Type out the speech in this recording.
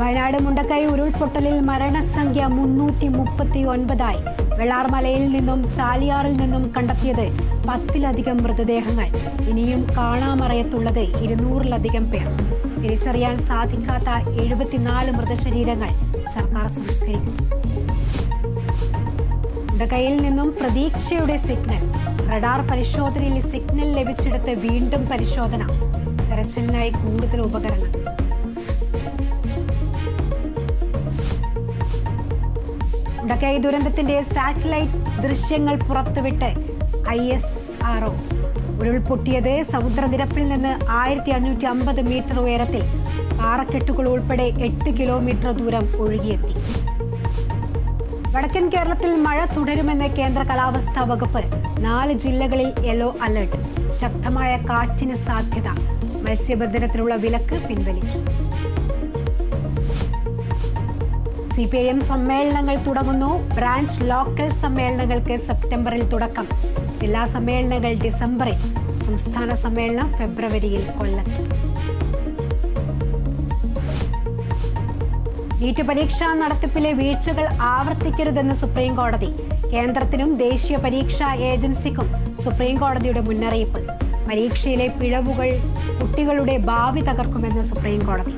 വയനാട് മുണ്ടക്കൈ ഉരുൾപൊട്ടലിൽ മരണസംഖ്യ മുന്നൂറ്റി മുപ്പത്തി ഒൻപതായി വെള്ളാർമലയിൽ നിന്നും ചാലിയാറിൽ നിന്നും കണ്ടെത്തിയത് പത്തിലധികം മൃതദേഹങ്ങൾ. ഇനിയും കാണാമറയത്തുള്ളത് ഇരുന്നൂറിലധികം പേർ. തിരിച്ചറിയാൻ സാധിക്കാത്ത എഴുപത്തിനാല് മൃതശരീരങ്ങൾ സർക്കാർ സംസ്കരിക്കും. മുണ്ടക്കൈയിൽ നിന്നും പ്രതീക്ഷയുടെ സിഗ്നൽ. റഡാർ പരിശോധനയിൽ സിഗ്നൽ ലഭിച്ചിടത്ത് വീണ്ടും പരിശോധന. തെരച്ചിലിനായി കൂടുതൽ ഉപകരണങ്ങൾ മുണ്ടക്കൈ ദുരന്തത്തിന്റെ സാറ്റലൈറ്റ് ദൃശ്യങ്ങൾ പുറത്തുവിട്ട് ഐ എസ് ആർ ഒ ഉരുൾപൊട്ടിയത് സമുദ്രനിരപ്പിൽ നിന്ന് ആയിരത്തി അഞ്ഞൂറ്റി അമ്പത് മീറ്റർ ഉയരത്തിൽ പാറക്കെട്ടുകൾ ഉൾപ്പെടെ എട്ട് കിലോമീറ്റർ ദൂരം ഒഴുകിയെത്തി. വടക്കൻ കേരളത്തിൽ മഴ തുടരുമെന്ന് കേന്ദ്ര കാലാവസ്ഥാ വകുപ്പ് നാല് ജില്ലകളിൽ യെല്ലോ അലർട്ട്. ശക്തമായ കാറ്റിന് സാധ്യത. മത്സ്യബന്ധനത്തിനുള്ള വിലക്ക് പിൻവലിച്ചു. സി പി ഐ എം സമ്മേളനങ്ങൾ തുടങ്ങുന്നു. ബ്രാഞ്ച് ലോക്കൽ സമ്മേളനങ്ങൾക്ക് സെപ്റ്റംബറിൽ തുടക്കം. ജില്ലാ സമ്മേളനങ്ങൾ ഡിസംബറിൽ. സംസ്ഥാന സമ്മേളനം ഫെബ്രുവരിയിൽ കൊല്ലത്ത്. നീറ്റ് പരീക്ഷാ നടത്തിപ്പിലെ വീഴ്ചകൾ ആവർത്തിക്കരുതെന്ന് സുപ്രീം കോടതി കേന്ദ്രത്തിനും ദേശീയ പരീക്ഷാ ഏജൻസിക്കും സുപ്രീം കോടതിയുടെ മുന്നറിയിപ്പ്. പരീക്ഷയിലെ പിഴവുകൾ കുട്ടികളുടെ ഭാവി തകർക്കുമെന്ന് സുപ്രീം കോടതി